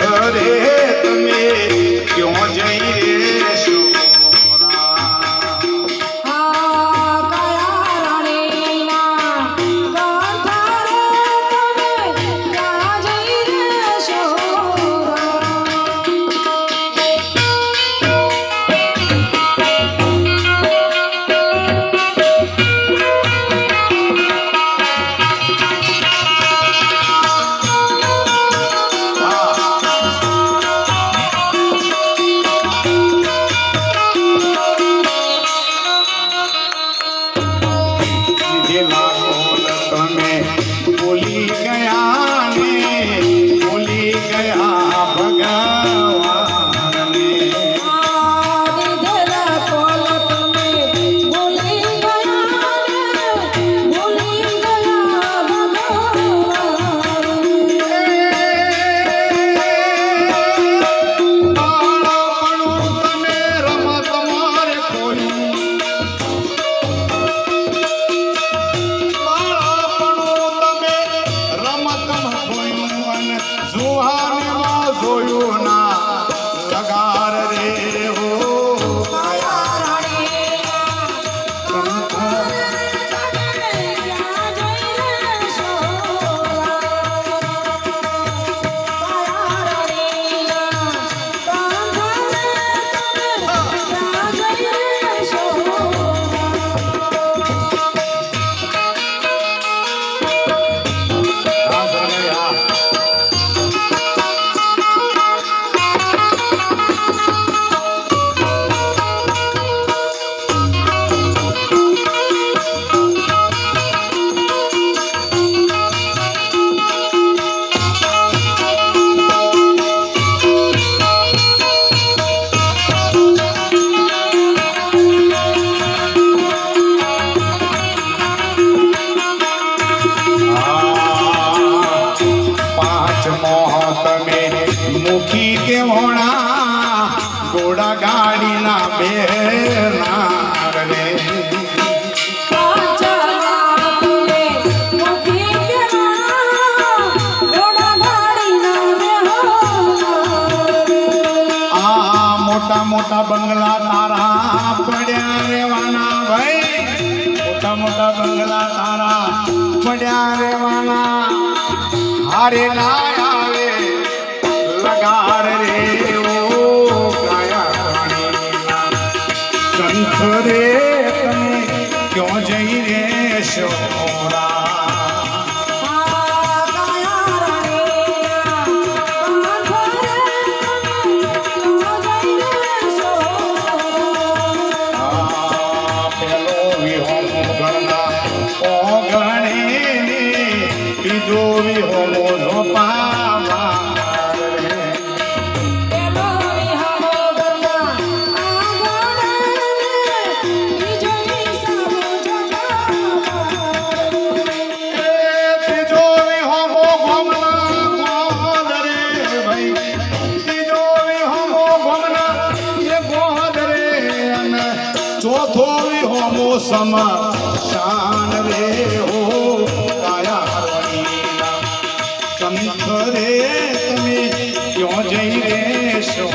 करे तुम्हें क्यों जय કે હોણા ઘોડા ગાડીના બેના રે મોટા મોટા બંગલા તારા પડ્યા રેવાના ભાઈ. મોટા મોટા બંગલા તારા પડ્યા રેવાના હારે ના આવે. ઓગણીની બીજો વિહોલો ઝોપાવા સમા શાન રે હો કાયા હરણી તમે તમે ક્યાં જઈ રહેશો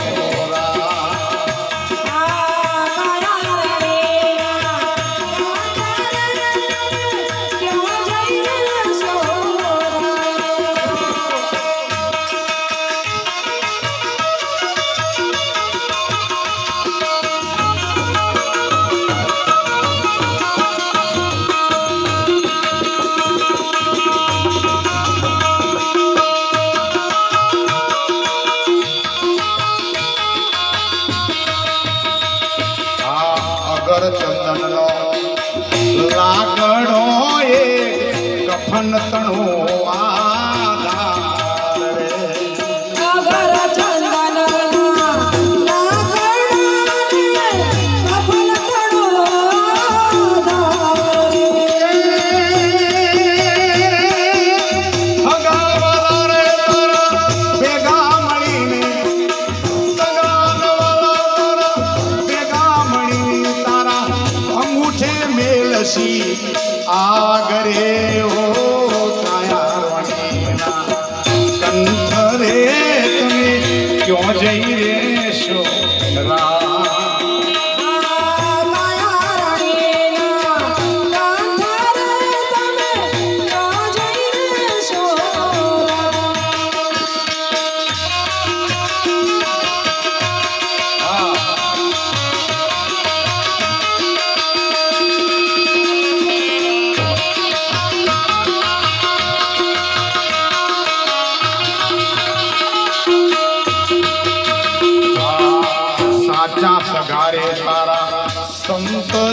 સર ચંદન લો લાકડો એ કફન Agareu.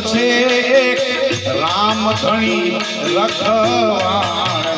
છે રામ ધણી રખવાણ